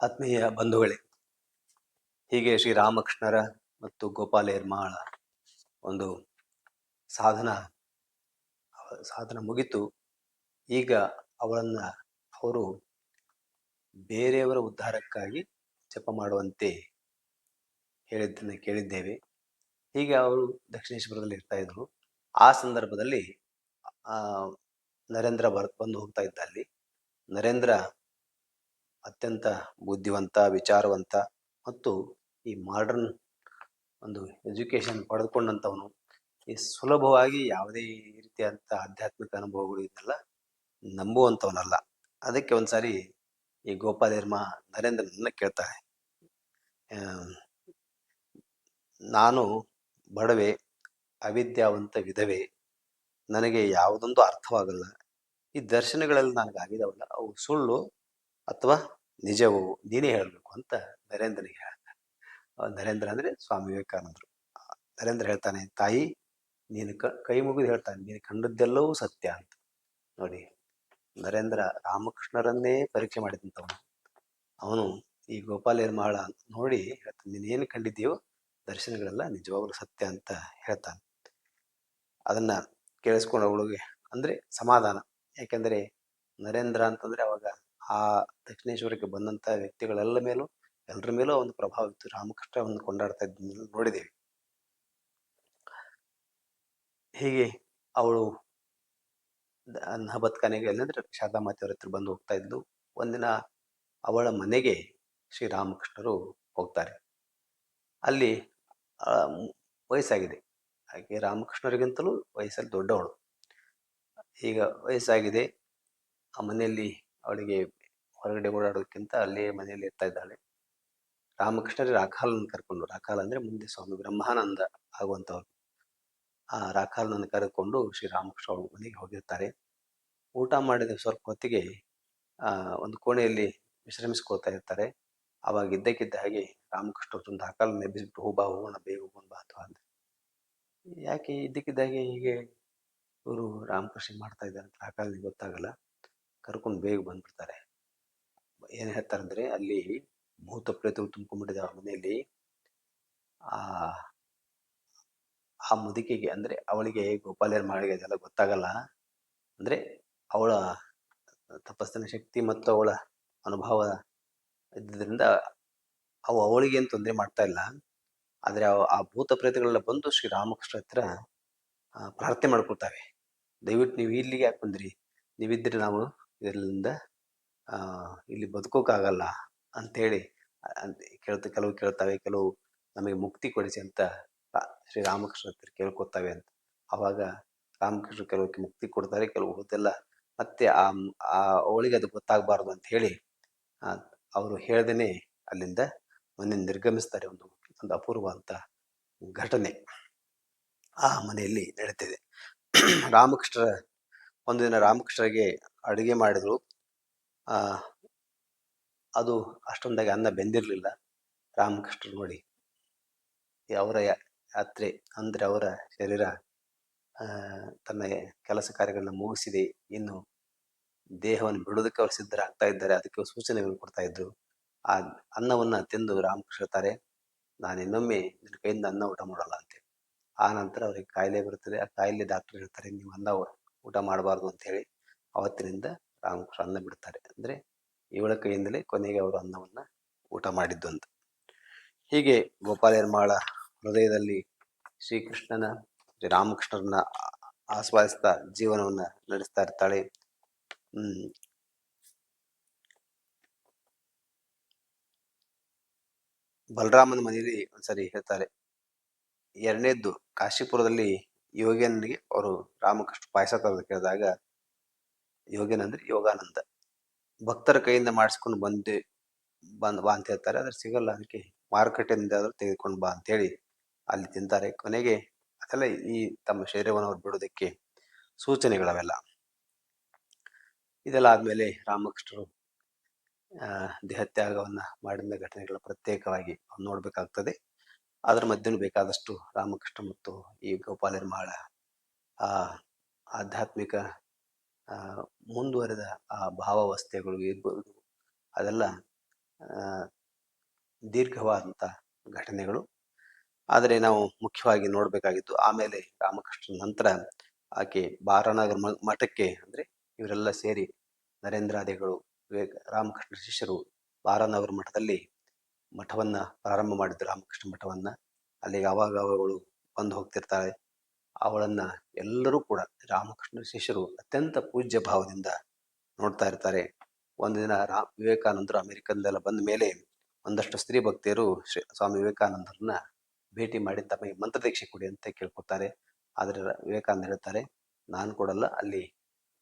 ಆತ್ಮೀಯ ಬಂಧುಗಳೇ, ಹೀಗೆ ಶ್ರೀರಾಮಕೃಷ್ಣರ ಮತ್ತು ಗೋಪಾಲ ಎರ್ಮಾಳ ಒಂದು ಸಾಧನ ಸಾಧನ ಮುಗಿತು. ಈಗ ಅವಳನ್ನ ಅವರು ಬೇರೆಯವರ ಉದ್ಧಾರಕ್ಕಾಗಿ ಜಪ ಮಾಡುವಂತೆ ಹೇಳಿದ್ದನ್ನು ಕೇಳಿದ್ದೇವೆ. ಹೀಗೆ ಅವರು ದಕ್ಷಿಣೇಶ್ವರದಲ್ಲಿ ಇರ್ತಾ ಇದ್ರು. ಆ ಸಂದರ್ಭದಲ್ಲಿ ನರೇಂದ್ರ ಬರ್, ಬಂದು ಹೋಗ್ತಾ ಇದ್ದ ಅಲ್ಲಿ. ನರೇಂದ್ರ ಅತ್ಯಂತ ಬುದ್ಧಿವಂತ, ವಿಚಾರವಂತ ಮತ್ತು ಈ ಮಾಡರ್ನ್ ಒಂದು ಎಜುಕೇಶನ್ ಪಡೆದುಕೊಂಡಂಥವನು, ಈ ಸುಲಭವಾಗಿ ಯಾವುದೇ ರೀತಿಯಾದಂಥ ಆಧ್ಯಾತ್ಮಿಕ ಅನುಭವಗಳು ಇದೆಲ್ಲ ನಂಬುವಂಥವನಲ್ಲ. ಅದಕ್ಕೆ ಒಂದ್ಸಾರಿ ಈ ಗೋಪಾಲರ್ಮ ನರೇಂದ್ರನನ್ನ ಕೇಳ್ತಾರೆ. ನಾನು ಬಡವೆ, ಅವಿದ್ಯಾವಂತ ವಿಧವೆ, ನನಗೆ ಯಾವುದೊಂದು ಅರ್ಥವಾಗಲ್ಲ. ಈ ದರ್ಶನಗಳಲ್ಲಿ ನನಗಾಗಿದಾವಲ್ಲ ಅವು ಸುಳ್ಳು ಅಥವಾ ನಿಜವು ನೀನೇ ಹೇಳಬೇಕು ಅಂತ ನರೇಂದ್ರನಿಗೆ ಹೇಳ್ತಾನೆ ನರೇಂದ್ರ ಅಂದ್ರೆ ಸ್ವಾಮಿ ವಿವೇಕಾನಂದರು. ನರೇಂದ್ರ ಹೇಳ್ತಾನೆ, ತಾಯಿ, ನೀನು ಕ, ಕೈ ಮುಗಿದು ಹೇಳ್ತಾನೆ, ನೀನು ಕಂಡದ್ದೆಲ್ಲವೂ ಸತ್ಯ ಅಂತ. ನೋಡಿ, ನರೇಂದ್ರ ರಾಮಕೃಷ್ಣರನ್ನೇ ಪರೀಕ್ಷೆ ಮಾಡಿದಂಥವನು. ಅವನು ಈ ಗೋಪಾಲ ಅಂತ ನೋಡಿ ಹೇಳ್ತಾನೆ ನೀನೇನು ಕಂಡಿದ್ದೀಯೋ ದರ್ಶನಗಳೆಲ್ಲ ನಿಜವಾಗ್ಲೂ ಸತ್ಯ ಅಂತ ಹೇಳ್ತಾನೆ. ಅದನ್ನ ಕೇಳಿಸ್ಕೊಂಡು ಅವಳಿಗೆ ಅಂದ್ರೆ ಸಮಾಧಾನ. ಯಾಕೆಂದ್ರೆ ನರೇಂದ್ರ ಅಂತಂದ್ರೆ ಅವಾಗ ಆ ದಕ್ಷಿಣೇಶ್ವರಕ್ಕೆ ಬಂದಂತ ವ್ಯಕ್ತಿಗಳೆಲ್ಲ ಮೇಲೂ ಎಲ್ಲರ ಮೇಲೂ ಒಂದು ಪ್ರಭಾವ ಇತ್ತು. ರಾಮಕೃಷ್ಣವನ್ನು ಕೊಂಡಾಡ್ತಾ ಇದ್ದನ್ನು ನೋಡಿದ್ದೇವೆ ಹೀಗೆ ಅವಳು ನಹಬತ್ಖಾನೆಗೆ ಎಲ್ಲಂದ್ರೆ ಶಾರದಾ ಮಾತೆಯವರ ಹತ್ರ ಬಂದು ಹೋಗ್ತಾ ಇದ್ಲು ಒಂದಿನ ಅವಳ ಮನೆಗೆ ಶ್ರೀರಾಮಕೃಷ್ಣರು ಹೋಗ್ತಾರೆ. ಅಲ್ಲಿ ವಯಸ್ಸಾಗಿದೆ. ಹಾಗೆ ರಾಮಕೃಷ್ಣರಿಗಿಂತಲೂ ವಯಸ್ಸಲ್ಲಿ ದೊಡ್ಡವಳು. ಈಗ ವಯಸ್ಸಾಗಿದೆ. ಆ ಮನೆಯಲ್ಲಿ ಅವಳಿಗೆ ಹೊರಗಡೆ ಓಡಾಡೋದಕ್ಕಿಂತ ಅಲ್ಲೇ ಮನೆಯಲ್ಲಿ ಇರ್ತಾ ಇದ್ದಾಳೆ. ರಾಮಕೃಷ್ಣರೇ ರಾಖಾಲನ್ನು ಕರ್ಕೊಂಡು, ರಾಖಾಲ ಅಂದ್ರೆ ಮುಂದೆ ಸ್ವಾಮಿ ಬ್ರಹ್ಮಾನಂದ ಆಗುವಂಥವ್ರು. ಆ ರಾಖಾಲನನ್ನು ಕರೆದುಕೊಂಡು ಶ್ರೀರಾಮಕೃಷ್ಣ ಅವ್ರ ಮನೆಗೆ ಹೋಗಿರ್ತಾರೆ. ಊಟ ಮಾಡಿದ ಸ್ವಲ್ಪ ಹೊತ್ತಿಗೆ ಒಂದು ಕೋಣೆಯಲ್ಲಿ ವಿಶ್ರಮಿಸ್ಕೊಳ್ತಾ ಇರ್ತಾರೆ. ಅವಾಗ ಇದ್ದಕ್ಕಿದ್ದ ಹಾಗೆ ರಾಮಕೃಷ್ಣ ಒಂದು ಹಾಕಲ್ ನೆಬ್ಬಿಸ್ಬಿಟ್ಟು, ಹೂ ಬಾ ಹೋಗೋಣ ಬೇಗ ಹೋಗೋಣ ಬಾ, ಅಥವಾ. ಯಾಕೆ ಇದ್ದಕ್ಕಿದ್ದ ಹಾಗೆ ಹೀಗೆ ಇವರು ರಾಮಕೃಷ್ಣ ಮಾಡ್ತಾ ಇದ್ದಾರೆ ಅಂತ ರಾಖಾಲನಿಗೆ ಗೊತ್ತಾಗಲ್ಲ. ಕರ್ಕೊಂಡು ಬೇಗ ಬಂದ್ಬಿಡ್ತಾರೆ. ಏನ್ ಹೇಳ್ತಾರಂದ್ರೆ ಅಲ್ಲಿ ಭೂತ ಪ್ರೇತಗಳು ತುಂಬಿಕೊಂಡಿದ್ದಾವೆ ಆ ಮನೆಯಲ್ಲಿ. ಆ ಆ ಮುದುಕಿಗೆ ಅಂದ್ರೆ ಅವಳಿಗೆ ಗೋಪಾಲಯರ್ ಮಾಡಿಗೆ ಅದೆಲ್ಲ ಗೊತ್ತಾಗಲ್ಲ. ಅಂದ್ರೆ ಅವಳ ತಪಸ್ಸಿನ ಶಕ್ತಿ ಮತ್ತು ಅವಳ ಅನುಭವ ಇದ್ದರಿಂದ ಅವು ಅವಳಿಗೆ ಏನು ತೊಂದರೆ ಮಾಡ್ತಾ ಇಲ್ಲ. ಆದ್ರೆ ಆ ಭೂತ ಪ್ರೇತಗಳೆಲ್ಲ ಬಂದು ಶ್ರೀರಾಮಕೃಷ್ಣ ಹತ್ರ ಪ್ರಾರ್ಥನೆ ಮಾಡ್ಕೊಳ್ತಾವೆ. ದಯವಿಟ್ಟು ನೀವು ಇಲ್ಲಿಗೆ ಯಾಕೆ ಬಂದ್ರಿ? ನೀವಿದ್ರೆ ನಾವು ಇದರಿಂದ ಇಲ್ಲಿ ಬದುಕೋಕ್ಕಾಗಲ್ಲ ಅಂಥೇಳಿ ಅಂತ ಕೇಳ್ತ, ಕೆಲವು ಕೇಳ್ತವೆ, ಕೆಲವು ನಮಗೆ ಮುಕ್ತಿ ಕೊಡಿಸಿ ಅಂತ ಶ್ರೀರಾಮಕೃಷ್ಣ ಶ್ರೀ ರಾಮಕೃಷ್ಣ ಹತ್ರ ಕೇಳ್ಕೊತವೆ ಅಂತ. ಆವಾಗ ರಾಮಕೃಷ್ಣ ಕೆಲವಕ್ಕೆ ಮುಕ್ತಿ ಕೊಡ್ತಾರೆ, ಕೆಲವು ಹೋದೆಲ್ಲ ಮತ್ತೆ ಆ ಆ ಅವಳಿಗೆ ಅದು ಗೊತ್ತಾಗಬಾರ್ದು ಅಂತ ಹೇಳಿ ಅವರು ಹೇಳ್ದೇನೆ ಅಲ್ಲಿಂದ ಮನೆ ನಿರ್ಗಮಿಸ್ತಾರೆ, ಒಂದು ಒಂದು ಅಪೂರ್ವ ಅಂತ ಘಟನೆ ಆ ಮನೆಯಲ್ಲಿ ನಡೀತಿದೆ. ರಾಮಕೃಷ್ಣರ, ಒಂದು ದಿನ ರಾಮಕೃಷ್ಣರಿಗೆ ಅಡುಗೆ ಮಾಡಿದ್ರು. ಅದು ಅಷ್ಟೊಂದಾಗಿ ಅನ್ನ ಬೆಂದಿರಲಿಲ್ಲ. ರಾಮಕೃಷ್ಣ ನೋಡಿ. ಅವರ ಯಾತ್ರೆ ಅಂದರೆ ಅವರ ಶರೀರ ತನ್ನ ಕೆಲಸ ಕಾರ್ಯಗಳನ್ನ ಮುಗಿಸಿದೆ. ಇನ್ನು ದೇಹವನ್ನು ಬಿಡೋದಕ್ಕೆ ಅವರು ಸಿದ್ಧರಾಗ್ತಾ ಇದ್ದಾರೆ. ಅದಕ್ಕೆ ಸೂಚನೆಗಳನ್ನು ಕೊಡ್ತಾ ಇದ್ರು. ಆ ಅನ್ನವನ್ನು ತಿಂದು ರಾಮಕೃಷ್ಣ ನಾನು ಇನ್ನೊಮ್ಮೆ ನಿನ್ನ ಕೈಯಿಂದ ಅನ್ನ ಊಟ ಮಾಡಲ್ಲ ಅಂತೇಳಿ ಆ ನಂತರ ಅವರಿಗೆ ಕಾಯಿಲೆ ಬರುತ್ತದೆ. ಆ ಕಾಯಿಲೆ ಡಾಕ್ಟರ್ ಹೇಳ್ತಾರೆ, ನೀವು ಅನ್ನ ಊಟ ಮಾಡಬಾರ್ದು ಅಂತ ಹೇಳಿ ಅವತ್ತಿನಿಂದ ರಾಮಕೃಷ್ಣ ಅನ್ನ ಬಿಡ್ತಾರೆ. ಅಂದ್ರೆ ಇವಳ ಕೈಯಿಂದಲೇ ಕೊನೆಗೆ ಅವರು ಅನ್ನವನ್ನ ಊಟ ಮಾಡಿದ್ದು ಅಂತ. ಹೀಗೆ ಗೋಪಾಲ ಮಾಳ ಹೃದಯದಲ್ಲಿ ಶ್ರೀಕೃಷ್ಣನ ಶ್ರೀ ರಾಮಕೃಷ್ಣರನ್ನ ಆಸ್ವಾದಿಸ್ತಾ ಜೀವನವನ್ನ ನಡೆಸ್ತಾ ಇರ್ತಾಳೆ. ಬಲರಾಮನ ಮನೆಯಲ್ಲಿ ಒಂದ್ಸರಿ ಹೇಳ್ತಾರೆ, ಎರಡನೇದ್ದು ಕಾಶಿಪುರದಲ್ಲಿ ಯೋಗೇನಿಗೆ ಅವರು ರಾಮಕೃಷ್ಣ ಪಾಯಸ ತರೋದು ಕೇಳಿದಾಗ ಯೋಗೇನ್ ಅಂದ್ರೆ ಯೋಗಾನಂದ. ಭಕ್ತರ ಕೈಯಿಂದ ಮಾಡಿಸ್ಕೊಂಡು ಬಂದು, ಬಂದ್ ಬಾ ಅಂತ ಹೇಳ್ತಾರೆ. ಆದ್ರೆ ಸಿಗಲ್ಲ, ಅದಕ್ಕೆ ಮಾರುಕಟ್ಟೆಯಿಂದ ಆದ್ರೂ ತೆಗೆದುಕೊಂಡು ಬಾ ಅಂತೇಳಿ ಅಲ್ಲಿ ತಿಂತಾರೆ. ಕೊನೆಗೆ ಅದೆಲ್ಲ ಈ ತಮ್ಮ ಶರೀರವನ್ನು ಅವ್ರು ಬಿಡೋದಕ್ಕೆ ಸೂಚನೆಗಳವೆಲ್ಲ. ಇದೆಲ್ಲ ಆದ್ಮೇಲೆ ರಾಮಕೃಷ್ಣರು ದೇಹತ್ಯಾಗವನ್ನು ಮಾಡಿದ ಘಟನೆಗಳ ಪ್ರತ್ಯೇಕವಾಗಿ ನೋಡಬೇಕಾಗ್ತದೆ. ಅದರ ಮಧ್ಯೆ ಬೇಕಾದಷ್ಟು ರಾಮಕೃಷ್ಣ ಮತ್ತು ಈ ಗೋಪಾಲ ನಿರ್ಮಾಳ ಆ, ಆಧ್ಯಾತ್ಮಿಕ ಮುಂದುವರೆದ ಆ ಭಾವಾವಸ್ಥೆಗಳು ಇರ್ಬೋದು. ಅದೆಲ್ಲ ದೀರ್ಘವಾದಂಥ ಘಟನೆಗಳು. ಆದರೆ ನಾವು ಮುಖ್ಯವಾಗಿ ನೋಡಬೇಕಾಗಿತ್ತು ಆಮೇಲೆ ರಾಮಕೃಷ್ಣ ನಂತರ ಆಕೆ ಬಾರಾನಗರ ಮಠಕ್ಕೆ ಅಂದರೆ ಇವರೆಲ್ಲ ಸೇರಿ ನರೇಂದ್ರಾದಿಗಳು, ವಿವೇಕ, ರಾಮಕೃಷ್ಣ ಶಿಷ್ಯರು ಬಾರಾನಗರ ಮಠದಲ್ಲಿ ಮಠವನ್ನು ಪ್ರಾರಂಭ ಮಾಡಿದ್ರು ರಾಮಕೃಷ್ಣ ಮಠವನ್ನು. ಅಲ್ಲಿಗೆ ಅವಾಗ ಅವಳು ಬಂದು ಹೋಗ್ತಿರ್ತಾಳೆ ಅವಳನ್ನ ಎಲ್ಲರೂ ಕೂಡ ರಾಮಕೃಷ್ಣ ಶಿಷ್ಯರು ಅತ್ಯಂತ ಪೂಜ್ಯ ಭಾವದಿಂದ ನೋಡ್ತಾ ಇರ್ತಾರೆ. ಒಂದು ದಿನ ರಾ, ವಿವೇಕಾನಂದರು ಅಮೆರಿಕದೆಲ್ಲ ಬಂದ ಮೇಲೆ ಒಂದಷ್ಟು ಸ್ತ್ರೀ ಭಕ್ತಿಯರು ಶ್ರೀ ಸ್ವಾಮಿ ವಿವೇಕಾನಂದರನ್ನ ಭೇಟಿ ಮಾಡಿ ತಮಗೆ ಮಂತ್ರದೀಕ್ಷೆ ಕೊಡಿ ಅಂತ ಕೇಳ್ಕೊತಾರೆ ಆದರೆ ವಿವೇಕಾನಂದ ಹೇಳ್ತಾರೆ, ನಾನು ಕೊಡಲ್ಲ, ಅಲ್ಲಿ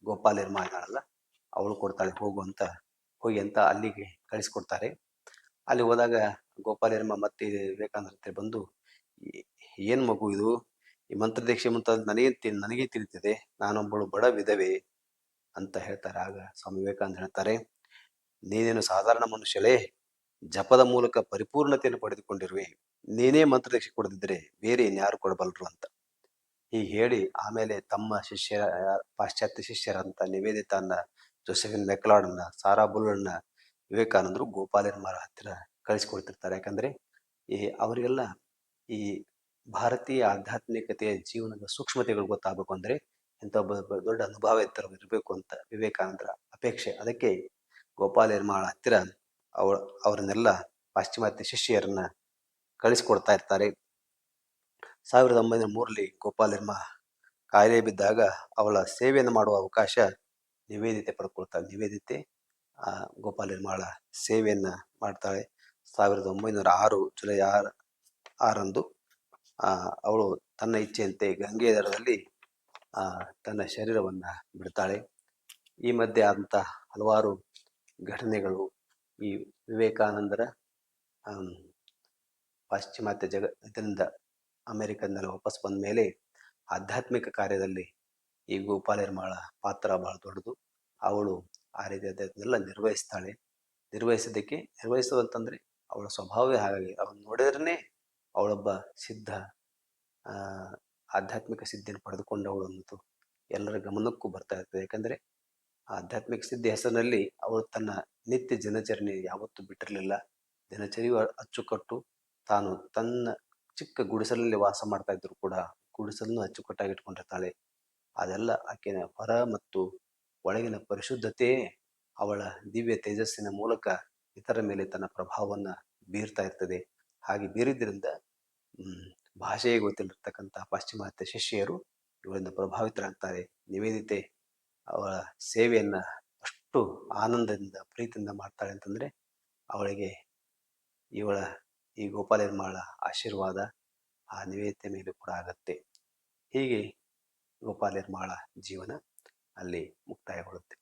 ಗೋಪಾಲಿರ್ಮ ಇದ್ದಾಳಲ್ಲ, ಅವಳು ಕೊಡ್ತಾಳೆ, ಹೋಗು ಅಂತ, ಹೋಗಿ ಅಂತ ಅಲ್ಲಿಗೆ ಕಳಿಸ್ಕೊಡ್ತಾರೆ. ಅಲ್ಲಿ ಹೋದಾಗ ಗೋಪಾಲಿರ್ಮ ಮತ್ತೆ ವಿವೇಕಾನಂದ ಹತ್ರ ಬಂದು ಏನು ಮಗು ಇದು? ಈ ಮಂತ್ರದೀಕ್ಷೆ ಮುಂತಾದ ನನಗೆ ತಿ- ನನಗೆ ತಿಳಿತಿದೆ, ನಾನೊಬ್ಬಳು ಬಡ ವಿಧವೆ ಅಂತ ಹೇಳ್ತಾರೆ. ಆಗ ಸ್ವಾಮಿ ವಿವೇಕಾನಂದ ಹೇಳ್ತಾರೆ, ನೀನೇನು ಸಾಧಾರಣ ಮನುಷ್ಯಲೇ ಜಪದ ಮೂಲಕ ಪರಿಪೂರ್ಣತೆಯನ್ನು ಪಡೆದುಕೊಂಡಿರುವೆ. ನೀನೇ ಮಂತ್ರದೀಕ್ಷೆ ಕೊಡದಿದ್ರೆ ಬೇರೆ ಇನ್ಯಾರು ಕೊಡಬಲ್ಲರು ಅಂತ. ಹೀಗೆ ಹೇಳಿ ಆಮೇಲೆ ತಮ್ಮ ಶಿಷ್ಯರ, ಪಾಶ್ಚಾತ್ಯ ಶಿಷ್ಯರಂತ ನಿವೇದಿತಾನ ಜೋಸೆಫಿನ್ ಮೆಕ್ಲಾಡನ್ನ, ಸಾರಾ ಬುಲ್ಲಣ್ಣ, ವಿವೇಕಾನಂದರು ಗೋಪಾಲನ್ಮಾರ ಹತ್ತಿರ ಕಳಿಸ್ಕೊಡ್ತಿರ್ತಾರೆ. ಯಾಕಂದ್ರೆ ಈ ಅವರಿಗೆಲ್ಲ ಈ ಭಾರತೀಯ ಆಧ್ಯಾತ್ಮಿಕತೆಯ ಜೀವನದ ಸೂಕ್ಷ್ಮತೆಗಳು ಗೊತ್ತಾಗಬೇಕು ಅಂದ್ರೆ ಇಂಥ ಒಬ್ಬ ದೊಡ್ಡ ಅನುಭವ ಇರಬೇಕು ಅಂತ ವಿವೇಕಾನಂದರ ಅಪೇಕ್ಷೆ. ಅದಕ್ಕೆ ಗೋಪಾಲ ನಿರ್ಮಾಣ ಹತ್ತಿರ ಅವ ಅವರನ್ನೆಲ್ಲ ಪಾಶ್ಚಿಮಾತ್ಯ ಶಿಷ್ಯರನ್ನ ಕಳಿಸ್ಕೊಡ್ತಾ ಇರ್ತಾರೆ. ಸಾವಿರದ ಒಂಬೈನೂರ ಮೂರರಲ್ಲಿ ಗೋಪಾಲ ನಿರ್ಮ ಕಾಯಿಲೆ ಬಿದ್ದಾಗ ಅವಳ ಸೇವೆಯನ್ನು ಮಾಡುವ ಅವಕಾಶ ನಿವೇದಿತೆ ಪಡ್ಕೊಳ್ತಾಳೆ. ನಿವೇದಿತೆ, ಆ, ಗೋಪಾಲ ನಿರ್ಮಾಳ ಸೇವೆಯನ್ನು ಮಾಡ್ತಾಳೆ. ಸಾವಿರದ ಒಂಬೈನೂರ ಆರು, ಜುಲೈ ಆರು, ಆರಂದು ಅವಳು ತನ್ನ ಇಚ್ಛೆಯಂತೆ ಗಂಗೆ ದರದಲ್ಲಿ ತನ್ನ ಶರೀರವನ್ನು ಬಿಡ್ತಾಳೆ. ಈ ಮಧ್ಯೆ ಆದಂಥ ಹಲವಾರು ಘಟನೆಗಳು ಈ ವಿವೇಕಾನಂದರ ಪಾಶ್ಚಿಮಾತ್ಯ ಜಗ, ಇದರಿಂದ ಅಮೆರಿಕದಿಂದ ವಾಪಸ್ ಬಂದ ಮೇಲೆ ಆಧ್ಯಾತ್ಮಿಕ ಕಾರ್ಯದಲ್ಲಿ ಈ ಗೋಪಾಲಿರ್ಮಾಳ ಪಾತ್ರ ಬಹಳ ದೊಡ್ಡದು. ಅವಳು ಆ ರೀತಿ ಅದನ್ನೆಲ್ಲ ನಿರ್ವಹಿಸ್ತಾಳೆ. ನಿರ್ವಹಿಸೋದಕ್ಕೆ ನಿರ್ವಹಿಸೋದಂತಂದರೆ ಅವಳ ಸ್ವಭಾವವೇ ಹಾಗಾಗಿ. ಅವನು ನೋಡಿದ್ರೇ ಅವಳೊಬ್ಬ ಸಿದ್ಧ ಆಧ್ಯಾತ್ಮಿಕ ಸಿದ್ಧಿಯನ್ನು ಪಡೆದುಕೊಂಡವಳು ಅನ್ನೋದು ಎಲ್ಲರ ಗಮನಕ್ಕೂ ಬರ್ತಾ ಇರ್ತದೆ. ಯಾಕಂದ್ರೆ ಆಧ್ಯಾತ್ಮಿಕ ಸಿದ್ಧಿ ಹೆಸರಿನಲ್ಲಿ ಅವಳು ತನ್ನ ನಿತ್ಯ ದಿನಚರಣೆ ಯಾವತ್ತೂ ಬಿಟ್ಟಿರಲಿಲ್ಲ. ದಿನಚರಿಯು ಅಚ್ಚುಕಟ್ಟು. ತಾನು ತನ್ನ ಚಿಕ್ಕ ಗುಡಿಸಲಲ್ಲಿ ವಾಸ ಮಾಡ್ತಾ ಇದ್ರು ಕೂಡ ಗುಡಿಸಲನ್ನು ಅಚ್ಚುಕಟ್ಟಾಗಿ ಇಟ್ಕೊಂಡಿರ್ತಾಳೆ. ಅದೆಲ್ಲ ಆಕೆಯ ಹೊರ ಮತ್ತು ಒಳಗಿನ ಪರಿಶುದ್ಧತೆಯೇ ಅವಳ ದಿವ್ಯ ತೇಜಸ್ಸಿನ ಮೂಲಕ ಇತರ ಮೇಲೆ ತನ್ನ ಪ್ರಭಾವವನ್ನು ಬೀರ್ತಾ ಇರ್ತದೆ. ಹಾಗೆ ಬೀರಿದ್ರಿಂದ ಭಾಷೆಯೇ ಗೊತ್ತಿಲ್ಲಿರ್ತಕ್ಕಂಥ ಪಾಶ್ಚಿಮಾತ್ಯ ಶಿಷ್ಯರು ಇವರಿಂದ ಪ್ರಭಾವಿತರಾಗ್ತಾರೆ. ನಿವೇದಿತೆ ಅವಳ ಸೇವೆಯನ್ನು ಅಷ್ಟು ಆನಂದದಿಂದ, ಪ್ರೀತಿಯಿಂದ ಮಾಡ್ತಾಳೆ ಅಂತಂದರೆ ಅವಳಿಗೆ ಇವಳ ಈ ಗೋಪಾಲರ್ಮಾಳ ಆಶೀರ್ವಾದ ಆ ನಿವೇದಿತೆ ಮೇಲೆ ಕೂಡ ಆಗತ್ತೆ. ಹೀಗೆ ಗೋಪಾಲರ್ಮಾಳ ಜೀವನ ಅಲ್ಲಿ ಮುಕ್ತಾಯಗೊಳ್ಳುತ್ತೆ.